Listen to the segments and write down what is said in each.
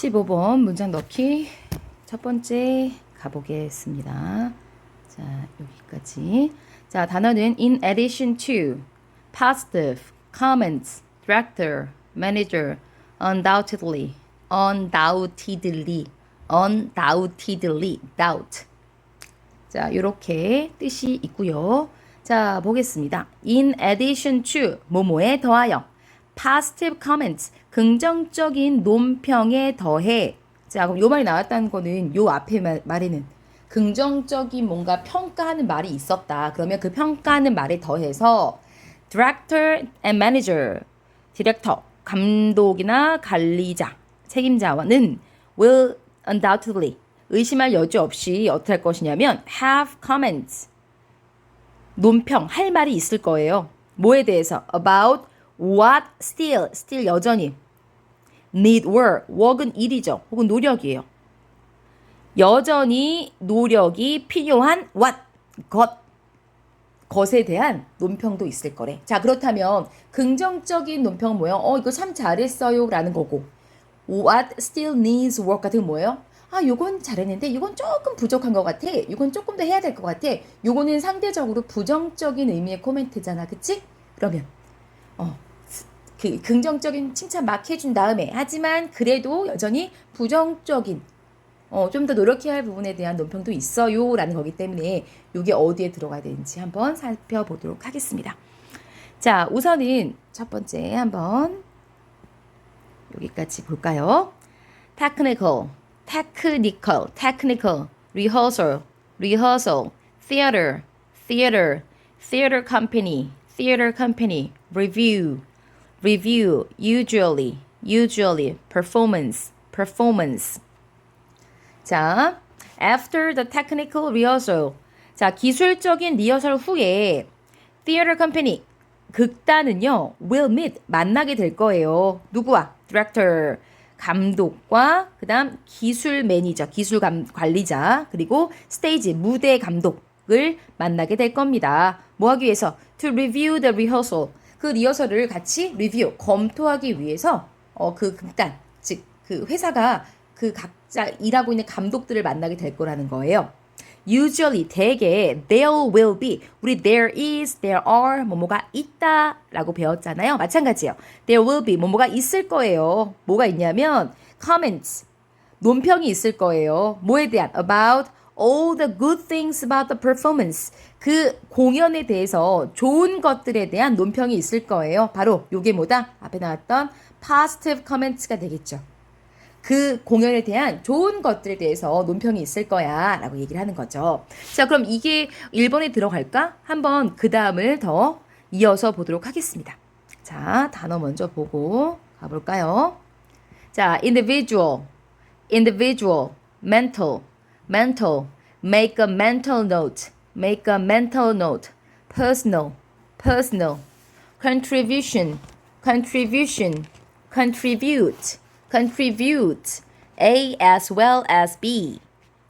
15번 문장 넣기 첫 번째 가보겠습니다. 자, 여기까지. 자, 단어는 in addition to, positive, comments, director, manager, undoubtedly, undoubtedly, undoubtedly, doubt. 자, 요렇게 뜻이 있고요. 자, 보겠습니다. In addition to, 뭐뭐에 더하여. Positive comments, 긍정적인 논평에 더해. 자, 그럼 요 말이 나왔다는 거는 요 앞에 말, 말에는 긍정적인 뭔가 평가하는 말이 있었다. 그러면 그 평가하는 말에 더해서 director and manager, 디렉터, 감독이나 관리자, 책임자와는 will undoubtedly 의심할 여지 없이 어떻게 할 것이냐면 have comments 논평 할 말이 있을 거예요. 뭐에 대해서 about what still still 여전히 need work work은 일이죠. 혹은 노력이에요. 여전히 노력이 필요한 what 것 것에 대한 논평도 있을 거래. 자, 그렇다면 긍정적인 논평은 뭐예요? 어, 이거 참 잘했어요. 라는 거고. What still needs work 같은 건 뭐예요? 아, 요건 잘했는데 요건 조금 부족한 것 같아. 요건 조금 더 해야 될 것 같아. 요거는 상대적으로 부정적인 의미의 코멘트잖아. 그치? 그러면 어, 그 긍정적인 칭찬 막 해준 다음에 하지만 그래도 여전히 부정적인 어, 좀 더 노력해야 할 부분에 대한 논평도 있어요. 라는 거기 때문에 이게 어디에 들어가야 되는지 한번 살펴보도록 하겠습니다. 자, 우선은 첫 번째 한번 여기까지 볼까요? technical, technical, technical, rehearsal, rehearsal, theater, theater, theater company, theater company, review, review, usually, usually, performance, performance. 자, after the technical rehearsal. 자, 기술적인 리허설 후에 theater company 극단은요 will meet 만나게 될 거예요. 누구와? director 감독과 그 다음 기술 매니저, 기술 감, 관리자 그리고 스테이지 무대 감독을 만나게 될 겁니다. 뭐 하기 위해서? to review the rehearsal. 그 리허설을 같이 리뷰 검토하기 위해서 어, 그 극단 즉 그 회사가 그 각자 일하고 있는 감독들을 만나게 될 거라는 거예요. Usually 대개 there will be 우리 there is, there are 뭐뭐가 있다라고 배웠잖아요. 마찬가지예요. There will be 뭐뭐가 있을 거예요. 뭐가 있냐면 comments 논평이 있을 거예요. 뭐에 대한 about all the good things about the performance 그 공연에 대해서 좋은 것들에 대한 논평이 있을 거예요. 바로 요게 뭐다? 앞에 나왔던 positive comments가 되겠죠. 그 공연에 대한 좋은 것들에 대해서 논평이 있을 거야 라고 얘기를 하는 거죠. 자, 그럼 이게 1번에 들어갈까? 한번 그 다음을 더 이어서 보도록 하겠습니다. 자, 단어 먼저 보고 가볼까요? 자, individual, individual, mental, mental, make a mental note, make a mental note, personal, personal, contribution, contribution, contribute, contribute, A as well as B,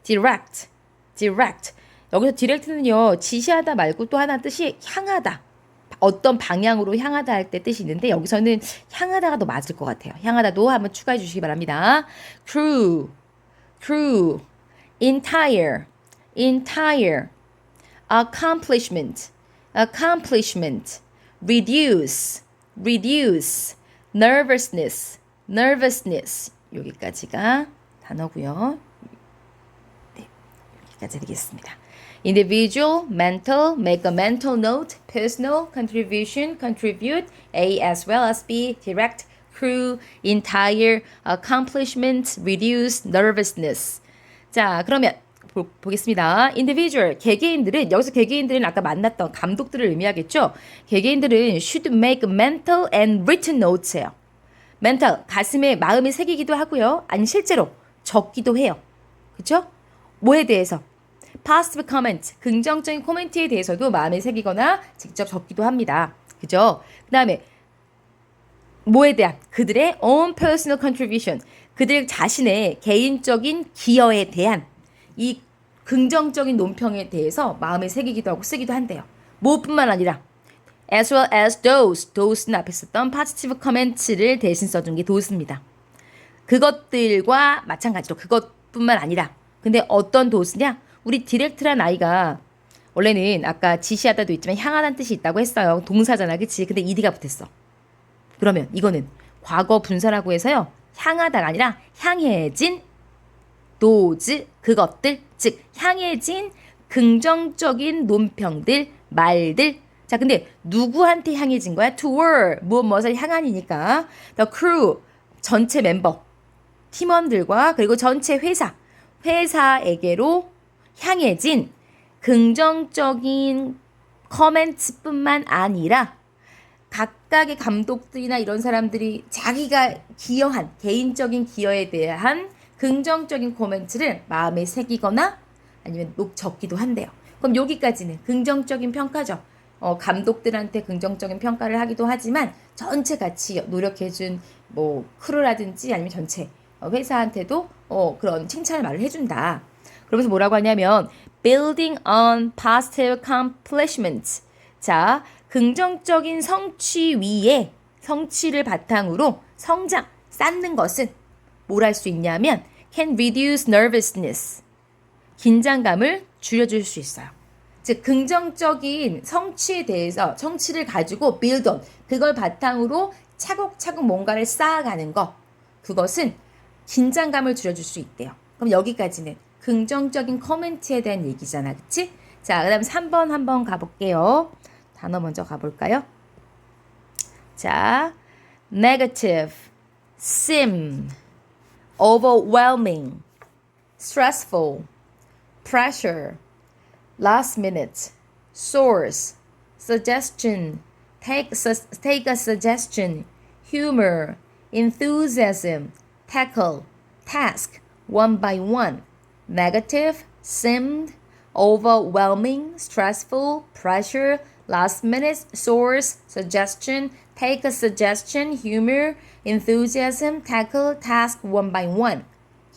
direct, direct. 여기서 direct는요, 지시하다 말고 또 하나 뜻이 향하다. 어떤 방향으로 향하다 할 때 뜻이 있는데 여기서는 향하다가 더 맞을 것 같아요. 향하다도 한번 추가해 주시기 바랍니다. crew, crew, entire, entire, accomplishment, accomplishment, reduce, reduce, nervousness, nervousness. 여기까지가 단어고요. 네, 여기까지 드리겠습니다. individual, mental, make a mental note, personal, contribution, contribute, A as well as B, direct, crew, entire, accomplishment, reduce, nervousness. 자, 그러면 보, 보겠습니다. individual, 개개인들은, 여기서 개개인들은 아까 만났던 감독들을 의미하겠죠? 개개인들은 should make mental and written notes예요. mental, 가슴에 마음이 새기기도 하고요. 아니, 실제로 적기도 해요. 그쵸? 뭐에 대해서? positive comment, 긍정적인 코멘트에 대해서도 마음에 새기거나 직접 적기도 합니다. 그죠? 그 다음에 뭐에 대한 그들의 own personal contribution, 그들 자신의 개인적인 기여에 대한 이 긍정적인 논평에 대해서 마음에 새기기도 하고 쓰기도 한대요. 뭐뿐만 아니라 as well as those, those는 앞에 썼던 positive comment를 대신 써준 게 those입니다. 그것들과 마찬가지로 그것뿐만 아니라 근데 어떤 도스냐? 우리 디렉트란 아이가 원래는 아까 지시하다도 있지만 향하다는 뜻이 있다고 했어요. 동사잖아, 그치? 근데 ed가 붙었어. 그러면 이거는 과거 분사라고 해서요. 향하다가 아니라 향해진 도즈 그것들 즉 향해진 긍정적인 논평들 말들. 자 근데 누구한테 향해진 거야? toward 무엇 무엇을 향한이니까. The crew 전체 멤버 팀원들과 그리고 전체 회사 회사에게로 향해진 긍정적인 커멘트뿐만 아니라 각각의 감독들이나 이런 사람들이 자기가 기여한 개인적인 기여에 대한 긍정적인 코멘트를 마음에 새기거나 아니면 녹 적기도 한대요. 그럼 여기까지는 긍정적인 평가죠. 어, 감독들한테 긍정적인 평가를 하기도 하지만 전체 같이 노력해준 뭐 크루라든지 아니면 전체 어, 회사한테도 어, 그런 칭찬의 말을 해준다. 그러면서 뭐라고 하냐면 building on positive accomplishments. 자, 긍정적인 성취 위에 성취를 바탕으로 성장, 쌓는 것은 뭘 할 수 있냐면 can reduce nervousness. 긴장감을 줄여줄 수 있어요. 즉 긍정적인 성취에 대해서 성취를 가지고 build on 그걸 바탕으로 차곡차곡 뭔가를 쌓아가는 것 그것은 긴장감을 줄여줄 수 있대요. 그럼 여기까지는 긍정적인 코멘트에 대한 얘기잖아, 그치? 자, 그 다음 3번 한번 가볼게요. 단어 먼저 가볼까요? 자, negative, sim, overwhelming, stressful, pressure, last minute, source, suggestion, take, sus- take a suggestion, humor, enthusiasm, tackle, task, one by one, negative, simmed, overwhelming, stressful, pressure, last minute, source, suggestion, take a suggestion, humor, enthusiasm, tackle, task, one by one.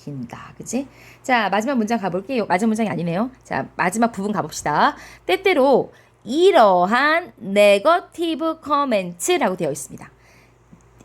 긴다. 그치? 자, 마지막 문장 가볼게요. 마지막 문장이 아니네요. 자, 마지막 부분 가봅시다. 때때로 이러한 네거티브 커멘트라고 되어 있습니다.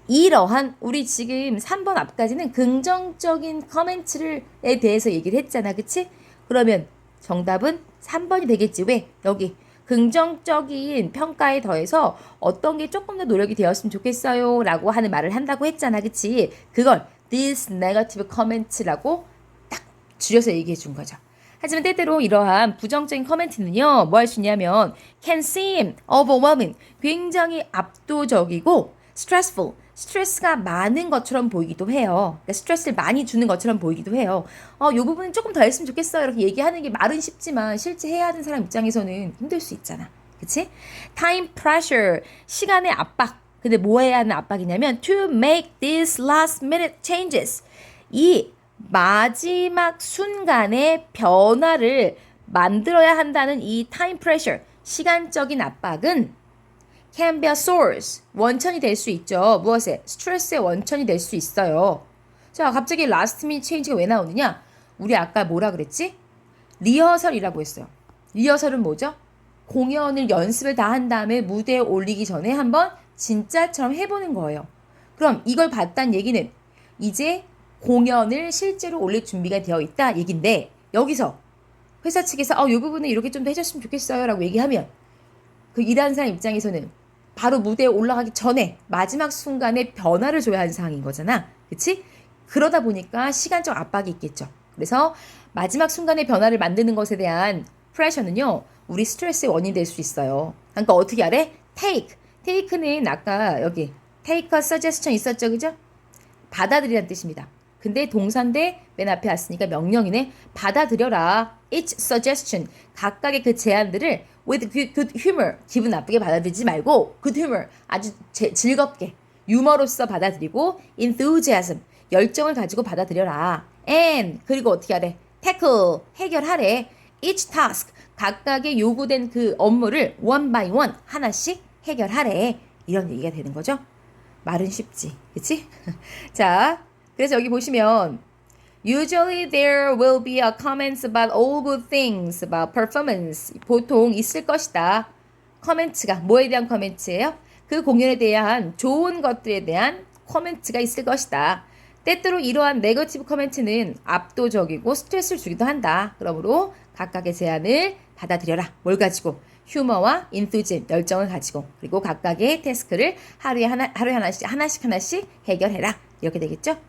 이러한 우리 지금 3번 앞까지는 긍정적인 커멘트를에 대해서 얘기를 했잖아. 그치? 그러면 정답은 3번이 되겠지. 왜? 여기 긍정적인 평가에 더해서 어떤 게 조금 더 노력이 되었으면 좋겠어요. 라고 하는 말을 한다고 했잖아. 그치? 그걸 this negative comment라고 딱 줄여서 얘기해 준 거죠. 하지만 때때로 이러한 부정적인 커멘트는요, 뭐 할 수 있냐면, can seem overwhelming, 굉장히 압도적이고, stressful, 스트레스가 많은 것처럼 보이기도 해요. 그러니까 스트레스를 많이 주는 것처럼 보이기도 해요. 어, 요 부분은 조금 더 했으면 좋겠어요. 이렇게 얘기하는 게 말은 쉽지만 실제 해야 하는 사람 입장에서는 힘들 수 있잖아. 그치? time pressure, 시간의 압박. 근데 뭐 해야 하는 압박이냐면 to make these last minute changes. 이 마지막 순간의 변화를 만들어야 한다는 이 time pressure, 시간적인 압박은 can be a source, 원천이 될 수 있죠. 무엇에? 스트레스의 원천이 될 수 있어요. 자, 갑자기 last minute change가 왜 나오느냐? 우리 아까 뭐라 그랬지? 리허설이라고 했어요. 리허설은 뭐죠? 공연을 연습을 다 한 다음에 무대에 올리기 전에 한번 진짜처럼 해보는 거예요. 그럼 이걸 봤다는 얘기는 이제 공연을 실제로 올릴 준비가 되어 있다 얘긴데 여기서 회사 측에서 어, 이 부분은 이렇게 좀 더 해줬으면 좋겠어요 라고 얘기하면 그 일하는 사람 입장에서는 바로 무대에 올라가기 전에 마지막 순간에 변화를 줘야 하는 상황인 거잖아. 그치? 그러다 보니까 시간적 압박이 있겠죠. 그래서 마지막 순간에 변화를 만드는 것에 대한 프레셔는요, 우리 스트레스의 원인이 될 수 있어요. 그러니까 어떻게 하래? take. take는 아까 여기 take a suggestion 있었죠, 그죠? 받아들이라는 뜻입니다. 근데 동사인데 맨 앞에 왔으니까 명령이네. 받아들여라. Each suggestion. 각각의 그 제안들을 with good, good humor. 기분 나쁘게 받아들이지 말고 good humor. 아주 제, 즐겁게. 유머로서 받아들이고 enthusiasm. 열정을 가지고 받아들여라. and 그리고 어떻게 하래? tackle. 해결하래. each task. 각각의 요구된 그 업무를 one by one 하나씩 해결하래. 이런 얘기가 되는 거죠. 말은 쉽지. 그치? 자, 그래서 여기 보시면 Usually there will be a comments about all good things about performance. 보통 있을 것이다. 커멘트가 뭐에 대한 커멘트예요? 그 공연에 대한 좋은 것들에 대한 커멘트가 있을 것이다. 때때로 이러한 네거티브 커멘트는 압도적이고 스트레스를 주기도 한다. 그러므로 각각의 제안을 받아들여라. 뭘 가지고? 휴머와 인투즘, 열정을 가지고 그리고 각각의 태스크를 하루에 하나 하루에 하나씩 하나씩 하나씩 해결해라. 이렇게 되겠죠?